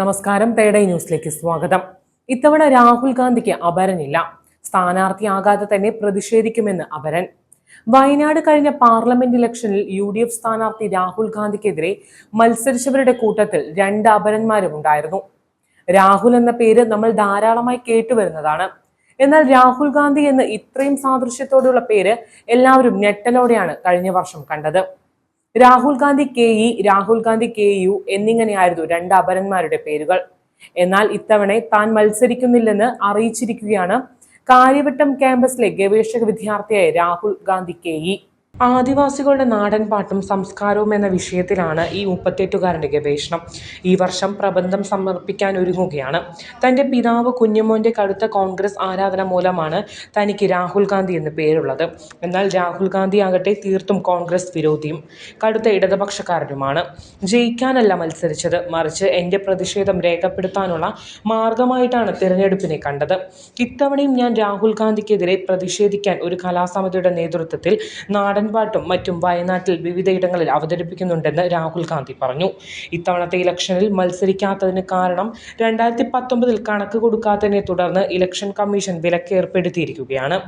നമസ്കാരം തേടൈ ന്യൂസിലേക്ക് സ്വാഗതം. ഇത്തവണ രാഹുൽ ഗാന്ധിക്ക് അപരനില്ല. സ്ഥാനാർത്ഥിയാകാതെ തന്നെ പ്രതിഷേധിക്കുമെന്ന് അപരൻ. വയനാട് കഴിഞ്ഞ പാർലമെന്റ് ഇലക്ഷനിൽ യു ഡി എഫ് സ്ഥാനാർത്ഥി രാഹുൽ ഗാന്ധിക്കെതിരെ മത്സരിച്ചവരുടെ കൂട്ടത്തിൽ രണ്ട് അപരന്മാരും ഉണ്ടായിരുന്നു. രാഹുൽ എന്ന പേര് നമ്മൾ ധാരാളമായി കേട്ടുവരുന്നതാണ്. എന്നാൽ രാഹുൽ ഗാന്ധി എന്ന ഇത്രയും സാദൃശ്യത്തോടെയുള്ള പേര് എല്ലാവരും ഞെട്ടലോടെയാണ് കഴിഞ്ഞ വർഷം കണ്ടത്. Rahul Gandhi K E Rahul Gandhi K U എന്നിങ്ങനെയായിരുന്നു രണ്ട് അപരന്മാരുടെ പേരുകൾ. എന്നാൽ ഇത്തവണ താൻ മത്സരിക്കുന്നില്ലെന്ന് അറിയിച്ചിരിക്കുകയാണ് കാര്യവട്ടം ക്യാമ്പസിലെ ഗവേഷക വിദ്യാർത്ഥിയായ രാഹുൽ ഗാന്ധി കെ ഇ. ആദിവാസികളുടെ നാടൻ പാട്ടും സംസ്കാരവും എന്ന വിഷയത്തിലാണ് ഈ മുപ്പത്തെട്ടുകാരന്റെ ഗവേഷണം. ഈ വർഷം പ്രബന്ധം സമർപ്പിക്കാൻ ഒരുങ്ങുകയാണ്. തന്റെ പിതാവ് കുഞ്ഞുമോന്റെ കടുത്ത കോൺഗ്രസ് ആരാധന മൂലമാണ് തനിക്ക് രാഹുൽ ഗാന്ധി എന്ന് പേരുള്ളത്. എന്നാൽ രാഹുൽ ഗാന്ധി ആകട്ടെ തീർത്തും കോൺഗ്രസ് വിരോധിയും കടുത്ത ഇടതുപക്ഷക്കാരനുമാണ്. ജയിക്കാനല്ല മത്സരിച്ചത്. മറിച്ച് എന്റെ പ്രതിഷേധം രേഖപ്പെടുത്താനുള്ള മാർഗമായിട്ടാണ് തിരഞ്ഞെടുപ്പിനെ കണ്ടത്. ഇത്തവണയും ഞാൻ രാഹുൽ ഗാന്ധിക്കെതിരെ പ്രതിഷേധിക്കാൻ ഒരു കലാസമിതിയുടെ നേതൃത്വത്തിൽ നാടൻപാട്ടും മറ്റും വയനാട്ടിൽ വിവിധയിടങ്ങളിൽ അവതരിപ്പിക്കുന്നുണ്ടെന്ന് രാഹുൽ ഗാന്ധി പറഞ്ഞു. ഇത്തവണത്തെ ഇലക്ഷനിൽ മത്സരിക്കാത്തതിന് കാരണം രണ്ടായിരത്തി പത്തൊമ്പതിൽ കണക്ക് കൊടുക്കാത്തതിനെ തുടർന്ന് ഇലക്ഷൻ കമ്മീഷൻ വിലക്ക് ഏർപ്പെടുത്തിയിരിക്കുകയാണ്.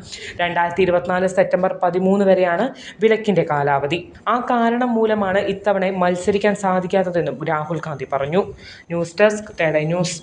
രണ്ടായിരത്തി ഇരുപത്തിനാല് സെപ്റ്റംബർ പതിമൂന്ന് വരെയാണ് വിലക്കിന്റെ കാലാവധി. ആ കാരണം മൂലമാണ് ഇത്തവണ മത്സരിക്കാൻ സാധിക്കാത്തതെന്നും രാഹുൽ ഗാന്ധി പറഞ്ഞു. ന്യൂസ് ഡെസ്ക് തേടൈ ന്യൂസ്.